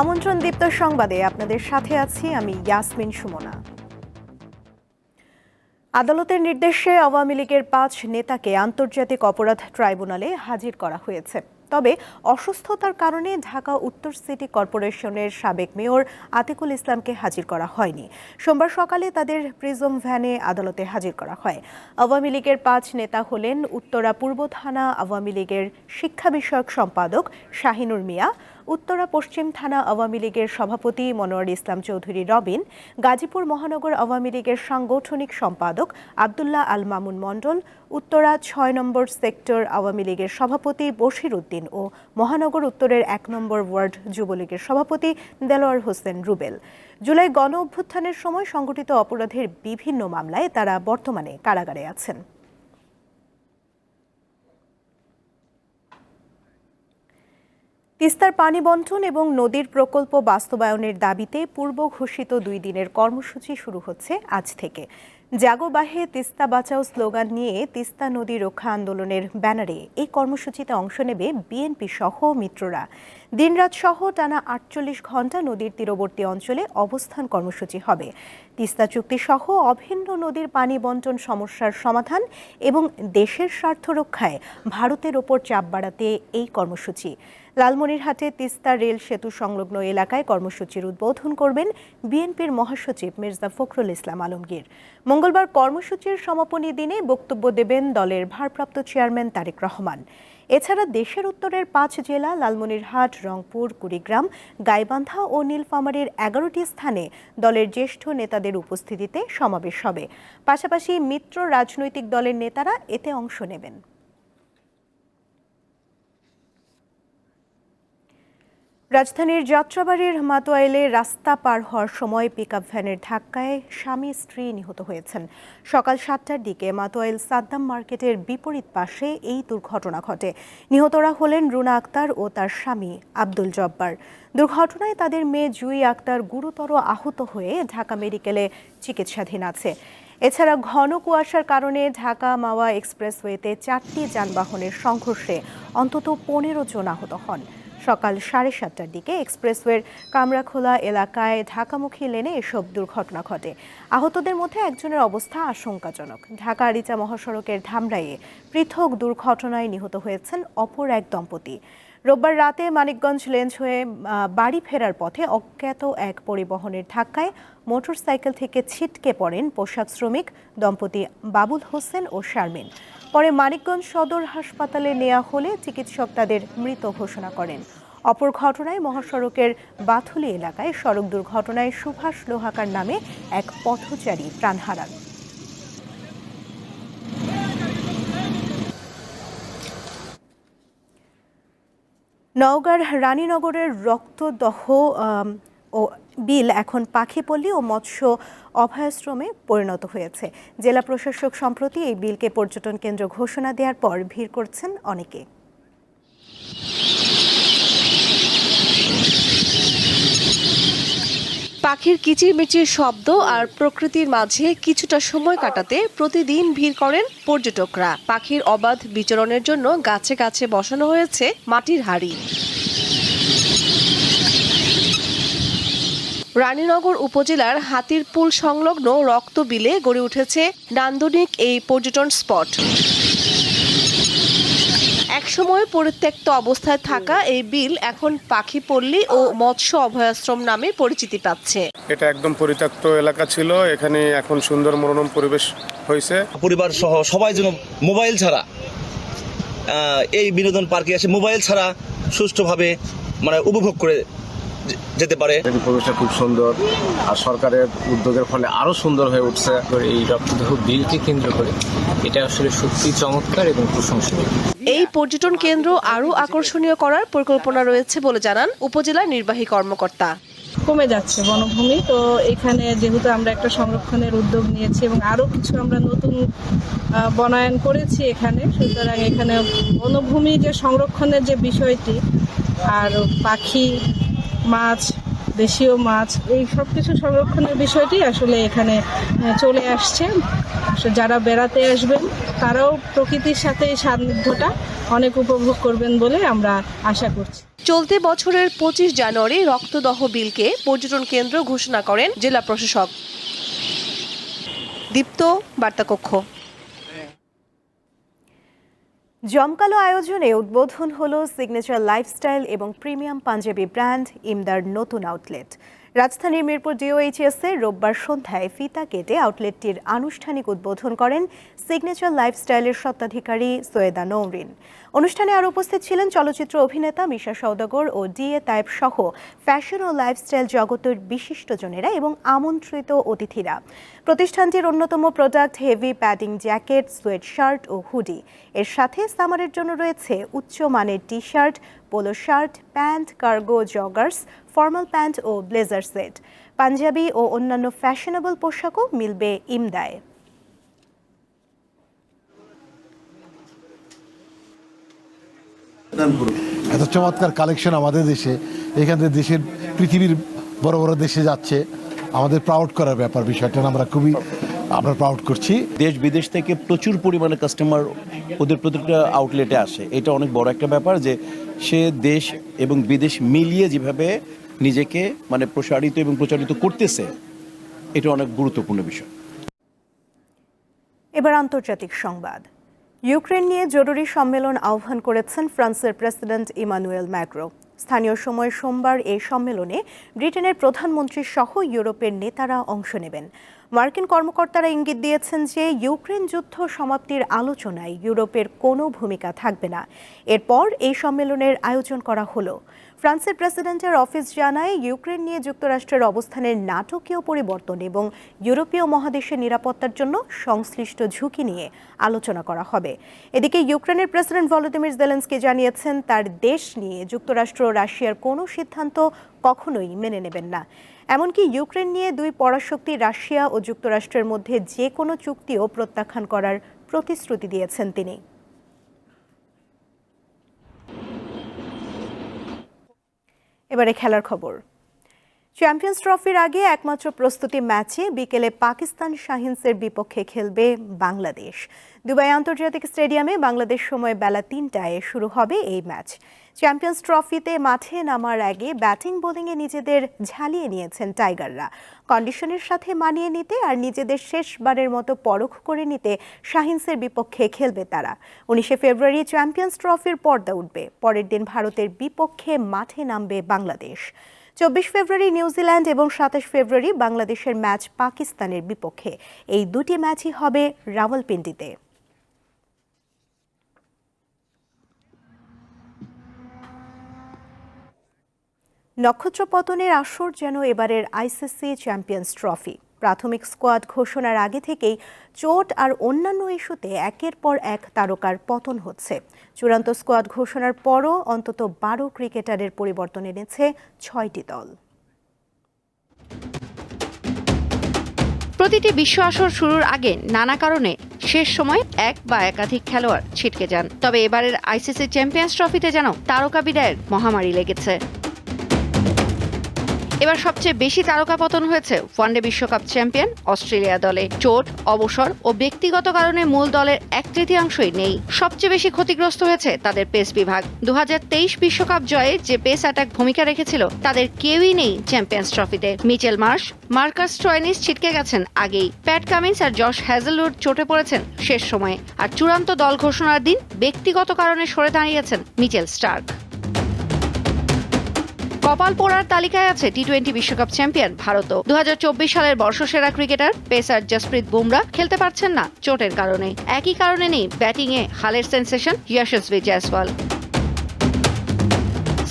আমন্ত্রণ দীপ্ত সংবাদে আপনাদের সাথে আছি আমি ইয়াসমিন সুমনা। আদালতের নির্দেশে আওয়ামী লীগের পাঁচ নেতাকে আন্তর্জাতিক অপরাধ ট্রাইব্যুনালে হাজির করা হয়েছে। তবে অসুস্থতার কারণে ঢাকা উত্তর সিটি কর্পোরেশনের সাবেক মেয়র আতিকুল ইসলামকে হাজির করা হয়নি। সোমবার সকালে তাদের প্রিজম ভ্যানে আদালতে হাজির করা হয়। আওয়ামী লীগের পাঁচ নেতা হলেন উত্তরা পূর্ব থানা আওয়ামী লীগের শিক্ষা বিষয়ক সম্পাদক শাহিনুর মিয়া উত্তরা পশ্চিম থানা আওয়ামী লীগের সভাপতি মনোয়ার ইসলাম চৌধুরী রবিন, গাজীপুর মহানগর আওয়ামী লীগের সাংগঠনিক সম্পাদক আবদুল্লাহ আল মামুন মণ্ডল, উত্তরা ছয় নম্বর সেক্টর আওয়ামী লীগের সভাপতি বশির উদ্দিন ও মহানগর উত্তরের এক নম্বর ওয়ার্ড যুবলীগের সভাপতি দেলোয়ার হোসেন রুবেল। জুলাই গণ অভ্যুত্থানের সময় সংগঠিত অপরাধের বিভিন্ন মামলায় তারা বর্তমানে কারাগারে আছেন। তিস্তার পানি বন্টন এবং নদীর প্রকল্প বাস্তবায়নের দাবিতে পূর্ব ঘোষিত দুই দিনের কর্মসূচি শুরু হচ্ছে আজ থেকে। জাগোবাহে তিস্তা বাঁচাও স্লোগান নিয়ে তিস্তা নদী রক্ষা আন্দোলনের ব্যানারে এই কর্মসূচিতে অংশ নেবে বিএনপি সহ মিত্ররা। দিনরাত সহ টানা আটচল্লিশ ঘণ্টা নদীর তীরবর্তী অঞ্চলে অবস্থান কর্মসূচি হবে। তিস্তা চুক্তি সহ অভিন্ন নদীর পানি বন্টন সমস্যার সমাধান এবং দেশের স্বার্থ রক্ষায় ভারতের ওপর চাপ বাড়াতে এই কর্মসূচি। লালমনিরহাটে তিস্তা রেল সেতু সংলগ্ন এলাকায় কর্মসূচির উদ্বোধন করবেন বিএনপির মহাসচিব মির্জা ফখরুল ইসলাম আলমগীর। মঙ্গলবার কর্মসূচির সমাপনী দিনে বক্তব্য দেবেন দলের ভারপ্রাপ্ত চেয়ারম্যান তারেক রহমান। এছাড়া দেশের উত্তরের পাঁচ জেলা লালমনিরহাট, রংপুর, কুড়িগ্রাম, গাইবান্ধা ও নীলফামারীর এগারোটি স্থানে দলের জ্যেষ্ঠ নেতাদের উপস্থিতিতে সমাবেশ হবে। পাশাপাশি মিত্র রাজনৈতিক দলের নেতারা এতে অংশ নেবেন। রাজধানীর যাত্রাবাড়ির মাতোয়াইলে রাস্তা পার হওয়ার সময় পিকআপ ভ্যানের ধাক্কায় স্বামী স্ত্রী নিহত হয়েছেন। সকাল সাতটার দিকে মাতোয়াইল সাদ্দাম মার্কেটের বিপরীত পাশে এই দুর্ঘটনা ঘটে। নিহতরা হলেন রুনা আক্তার ও তার স্বামী আব্দুল জব্বার। দুর্ঘটনায় তাদের মেয়ে জুই আক্তার গুরুতর আহত হয়ে ঢাকা মেডিকেলে চিকিৎসাধীন আছে। এছাড়া ঘন কুয়াশার কারণে ঢাকা মাওয়া এক্সপ্রেসওয়েতে চারটি যানবাহনের সংঘর্ষে অন্তত পনেরো জন আহত হন। সকাল সাড়ে সাতটার দিকে এক্সপ্রেসওয়ের কামরাখোলা এলাকায় ঢাকামুখী লেনে এসব দুর্ঘটনা ঘটে। আহতদের মধ্যে একজনের অবস্থা আশঙ্কাজনক। ঢাকা আরিচা মহাসড়কের ধামরাইয়ে পৃথক দুর্ঘটনায় নিহত হয়েছেন অপর এক দম্পতি। রোববার রাতে মানিকগঞ্জ লেন্স হয়ে বাড়ি ফেরার পথে অজ্ঞাত এক পরিবহনের ধাক্কায় মোটরসাইকেল থেকে ছিটকে পড়েন পোশাক শ্রমিক দম্পতি বাবুল হোসেন ও শারমিন। পরে মানিকগঞ্জ সদর হাসপাতালে নেওয়া হলে চিকিৎসক তাদের মৃত ঘোষণা করেন। অপর ঘটনায় মহাসড়কের বাথুলি এলাকায় সড়ক দুর্ঘটনায় সুভাষ লোহাকার নামে এক পথচারী প্রাণ হারান। নওগাঁর রানীনগরের রক্তদহ ও বিল এখন পাখিপল্লী ও মৎস্য অভয়াশ্রমে পরিণত হয়েছে। জেলা প্রশাসক সম্প্রতি এই বিলকে পর্যটন কেন্দ্র ঘোষণা দেওয়ার পর ভিড় করছেন অনেকে। পাখির কিচিরমিচির শব্দ আর প্রকৃতির মাঝে কিছুটা সময় কাটাতে প্রতিদিন ভিড় করেন পর্যটকরা। পাখির অবাধ বিচরণের জন্য গাছে গাছে বসানো হয়েছে মাটির হাড়ি। রানীনগর উপজেলার হাতিরপুল সংলগ্ন রক্তবিলে গড়ে উঠেছে নান্দনিক এই পর্যটন স্পট। একসময় পরিত্যক্ত অবস্থায় থাকা এই বিল এখন পাখি পল্লী ও মৎস্য অভয়াশ্রম নামে পরিচিতি পাচ্ছে। এটা একদম পরিত্যক্ত এলাকা ছিল এখানে এখন সুন্দর মনোরম পরিবেশ হয়েছে। পরিবার সহ সবাই যেন মোবাইল ছাড়া এই বিনোদন পার্কে এসে মোবাইল ছাড়া সুষ্ঠুভাবে মানে উপভোগ করে যেতে পারে। পরিবেশটা খুব সুন্দর। আর সরকারের উদ্যোগের ফলে আরও সুন্দর হয়ে উঠছে। এই রক্তদাহ বিলকে কেন্দ্র করে। এটা আসলে সত্যি চমৎকার এবং প্রশংসনীয়। এই পর্যটন কেন্দ্র আরও আকর্ষণীয় করার পরিকল্পনা রয়েছে বলে জানান উপজেলা নির্বাহী কর্মকর্তা। কমে যাচ্ছে বনভূমি। তো এখানে যেহেতু আমরা একটা সংরক্ষণের উদ্যোগ নিয়েছি এবং আরও কিছু আমরা নতুন বনায়ন করেছি এখানে সুতরাং এখানে বনভূমি যে সংরক্ষণের যে বিষয়টি আর পাখি মাছ, দেশীয় মাছ, এই সব কিছু সংরক্ষণের বিষয়টি আসলে এখানে চলে আসছে। যারা বেড়াতে আসবেন, তারাও প্রকৃতির সাথে সান্নিধ্যটা অনেক উপভোগ করবেন বলে আমরা আশা করছি। চলতি বছরের পঁচিশ জানুয়ারি রক্তদহ বিলকে পর্যটন কেন্দ্র ঘোষণা করেন জেলা প্রশাসক। দীপ্ত বার্তাকক্ষ। জমকালো আয়োজনে উদ্বোধন হলো সিগনেচার লাইফস্টাইল এবং প্রিমিয়াম পাঞ্জাবি ব্র্যান্ড ইমদার নতুন আউটলেট রাজধানীর মিরপুর ডিওএইচএস রোববার সন্ধ্যায় ফিতা কেটে আউটলেটটির আনুষ্ঠানিক উদ্বোধন করেন সিগনেচার লাইফস্টাইলের স্বত্বাধিকারী সৈয়দা নৌরিন। অনুষ্ঠানে আরও উপস্থিত ছিলেন চলচ্চিত্র অভিনেতা মিশা সওদাগর ও ডিএ তাইব সহ ফ্যাশন ও লাইফস্টাইল জগতের বিশিষ্টজনেরা এবং আমন্ত্রিত অতিথিরা। প্রতিষ্ঠানটির অন্যতম product heavy padding jacket sweatshirt ও হুডি। এর সাথে সামারের জন্য রয়েছে উচ্চমানের T shirt polo shirt, pant, cargo joggers formal pant ও ব্লেজার সেট। পাঞ্জাবি ও অন্যান্য ফ্যাশনেবল পোশাকও মিলবে ইমদায়। এত চমৎকার কালেকশন আমাদের দেশে। এখান থেকে দেশের পৃথিবীর বড় বড় দেশে যাচ্ছে। আমাদের প্রাউড করার ব্যাপার, বিষয়টা আমরা খুবই আমরা প্রাউড করছি। দেশ বিদেশ থেকে প্রচুর পরিমাণে কাস্টমার ওদের প্রত্যেকটা আউটলেটে আসে। এটা অনেক বড় একটা ব্যাপার যে সে দেশ এবং বিদেশ মিলিয়ে যেভাবে নিজেকে মানে প্রসারিত এবং প্রচারিত করতেছে এটা অনেক গুরুত্বপূর্ণ বিষয়। এবার আন্তর্জাতিক সংবাদ। ইউক্রেন নিয়ে জরুরি সম্মেলন আহ্বান করেছেন ফ্রান্সের প্রেসিডেন্ট ইমানুয়েল ম্যাক্রো। স্থানীয় সময় সোমবার এই সম্মেলনে ব্রিটেনের প্রধানমন্ত্রী সহ ইউরোপের নেতারা অংশ নেবেন। মার্কিন কর্মকর্তারা ইঙ্গিত দিয়েছেন যে ইউক্রেন যুদ্ধ সমাপ্তির আলোচনায় ইউরোপের কোনো ভূমিকা থাকবে না। এরপর এই সম্মেলনের আয়োজন করা হলো। ফ্রান্সের প্রেসিডেন্টের অফিস জানায়, ইউক্রেন নিয়ে যুক্তরাষ্ট্রের অবস্থানের নাটকীয় পরিবর্তন এবং ইউরোপীয় মহাদেশের নিরাপত্তার জন্য সংশ্লিষ্ট ঝুঁকি নিয়ে আলোচনা করা হবে। এদিকে ইউক্রেনের প্রেসিডেন্ট ভলোদিমির জেলেন্সকি জানিয়েছেন, তার দেশ নিয়ে যুক্তরাষ্ট্র রাশিয়ার কোনো সিদ্ধান্ত কখনোই মেনে নেবেন না। এমনকি ইউক্রেন নিয়ে দুই পরাশক্তি রাশিয়া ও যুক্তরাষ্ট্রের মধ্যে যে কোনো চুক্তিও প্রত্যাখ্যান করার প্রতিশ্রুতি দিয়েছেন তিনি। এবারে খেলার খবর। চ্যাম্পিয়ন্স ট্রফির আগে একমাত্র প্রস্তুতি ম্যাচে বিকেলে পাকিস্তান শাহিনসের বিপক্ষে খেলবে বাংলাদেশ। দুবাই আন্তর্জাতিক স্টেডিয়ামে বাংলাদেশ সময় বেলা তিনটায় শুরু হবে এই ম্যাচ। চ্যাম্পিয়ন্স ট্রফিতে মাঠে নামার আগে ব্যাটিং বোলিংয়ে নিজেদের ঝালিয়ে নিয়েছেন টাইগাররা। কন্ডিশনের সাথে মানিয়ে নিতে আর নিজেদের শেষবারের মতো পরখ করে নিতে শাহিনসের বিপক্ষে খেলবে তারা। উনিশে ফেব্রুয়ারি চ্যাম্পিয়ন্স ট্রফির পর্দা উঠবে। পরের দিন ভারতের বিপক্ষে মাঠে নামবে বাংলাদেশ। চব্বিশ ফেব্রুয়ারি নিউজিল্যান্ড এবং সাতাশ ফেব্রুয়ারি বাংলাদেশের ম্যাচ পাকিস্তানের বিপক্ষে। এই দুটি ম্যাচই হবে রাওয়ালপিন্ডিতে। নক্ষত্র পতনের আসর যেন এবারের আইসিসি চ্যাম্পিয়ন্স ট্রফি। প্রাথমিক স্কোয়াড ঘোষণার আগে থেকেই চোট আর অন্যান্য ইস্যুতে একের পর এক তারকার পতন হচ্ছে। চূড়ান্ত স্কোয়াড ঘোষণার পরও অন্তত বারো ক্রিকেটারের পরিবর্তন এনেছে ছয়টি দল। প্রতিটি বিশ্ব আসর শুরুর আগে নানা কারণে শেষ সময় এক বা একাধিক খেলোয়াড় ছিটকে যান। তবে এবারের আইসিসি চ্যাম্পিয়ন্স ট্রফিতে যেন তারকা বিদায়ের মহামারী লেগেছে। এবার সবচেয়ে বেশি তারকা পতন হয়েছে ওয়ানডে বিশ্বকাপ চ্যাম্পিয়ন অস্ট্রেলিয়া দলে। চোট, অবসর ও ব্যক্তিগত কারণে মূল দলের এক তৃতীয়াংশই নেই। সবচেয়ে বেশি ক্ষতিগ্রস্ত হয়েছে তাদের পেস বিভাগ। দু বিশ্বকাপ জয়ে যে পেস অ্যাটাক ভূমিকা রেখেছিল, তাদের কেউই নেই চ্যাম্পিয়ন্স ট্রফিতে। মিচেল মার্শ, মার্কাস ট্রয়নিস ছিটকে গেছেন আগেই। প্যাট কামিন্স আর জশ হ্যাজেলউড চোটে পড়েছেন শেষ সময়ে। আর চূড়ান্ত দল ঘোষণার দিন ব্যক্তিগত কারণে সরে দাঁড়িয়েছেন মিচেল স্টার্ক। কপাল পোড়ার তালিকায় আছে টি টোয়েন্টি বিশ্বকাপ চ্যাম্পিয়ন ভারতও দু হাজার চব্বিশ সালের বর্ষসেরা ক্রিকেটার পেসার জসপ্রীত বুমরা খেলতে পারছেন না চোটের কারণে। একই কারণে নেই ব্যাটিংয়ে হালের sensation Yashasvi Jaiswal.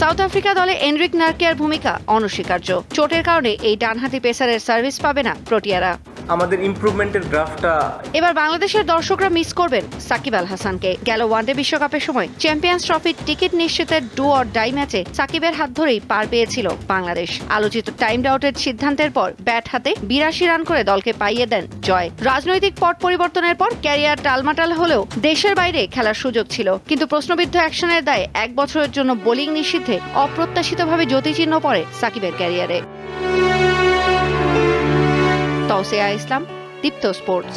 South Africa দলে এনরিক নার্কিয়ার ভূমিকা অনস্বীকার্য। চোটের কারণে এই ডানহাতি পেসারের সার্ভিস পাবে না প্রোটিয়ারা। আমাদের ইমপ্রুভমেন্টের গ্রাফটা এবার বাংলাদেশের দর্শকরা মিস করবেন সাকিব আল হাসানকে। গেল ওয়ানডে বিশ্বকাপের সময় চ্যাম্পিয়ন্স ট্রফির টিকিট নিশ্চিতের ডু অর ডাই ম্যাচে সাকিবের হাত ধরেই পার পেয়েছিল বাংলাদেশ। আলোচিত টাইম আউটের সিদ্ধান্তের পর ব্যাট হাতে বিরাশি রান করে দলকে পাইয়ে দেন জয়। রাজনৈতিক পট পরিবর্তনের পর ক্যারিয়ার টালমাটাল হলেও দেশের বাইরে খেলার সুযোগ ছিল। কিন্তু প্রশ্নবিদ্ধ অ্যাকশনের দায়ে এক বছরের জন্য বোলিং নিষিদ্ধে অপ্রত্যাশিতভাবে জ্যোতিচিহ্ন পড়ে সাকিবের ক্যারিয়ারে। তৌসিয়া ইসলাম দীপ্ত স্পোর্টস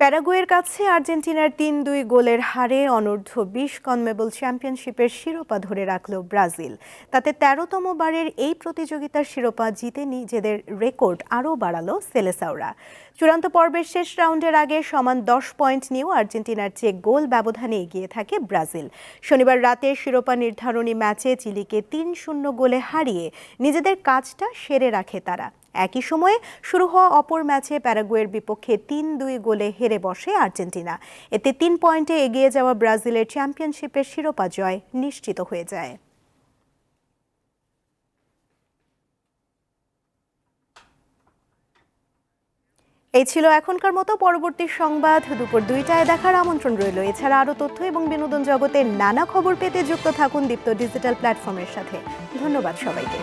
প্যারাগুয়ের কাছে আর্জেন্টিনার তিন দুই গোলের হারে অনূর্ধ্ব বিশ কনমেবল চ্যাম্পিয়নশিপের শিরোপা ধরে রাখল ব্রাজিল। তাতে তেরোতম বারের এই প্রতিযোগিতার শিরোপা জিতে নিজেদের রেকর্ড আরও বাড়ালো সেলেসাওরা। চূড়ান্ত পর্বের শেষ রাউন্ডের আগে সমান দশ পয়েন্ট নিয়েও আর্জেন্টিনার চেয়ে গোল ব্যবধানে এগিয়ে থাকে ব্রাজিল। শনিবার রাতে শিরোপা নির্ধারণী ম্যাচে চিলিকে তিন শূন্য গোলে হারিয়ে নিজেদের কাজটা সেরে রাখে তারা। একই সময়ে শুরু হওয়া অপর ম্যাচে প্যারাগুয়ের বিপক্ষে তিন দুই গোলে হেরে বসে আর্জেন্টিনা। এতে তিন পয়েন্টে এগিয়ে যাওয়া ব্রাজিলের চ্যাম্পিয়নশিপের শিরোপা জয় নিশ্চিত হয়ে যায়। এই ছিল এখনকার মতো, পরবর্তী সংবাদ। দুপুর দুইটায় দেখার আমন্ত্রণ রইল। এছাড়া আরও তথ্য এবং বিনোদন জগতের নানা খবর পেতে যুক্ত থাকুন দীপ্ত ডিজিটাল প্ল্যাটফর্মের সাথে। ধন্যবাদ সবাইকে।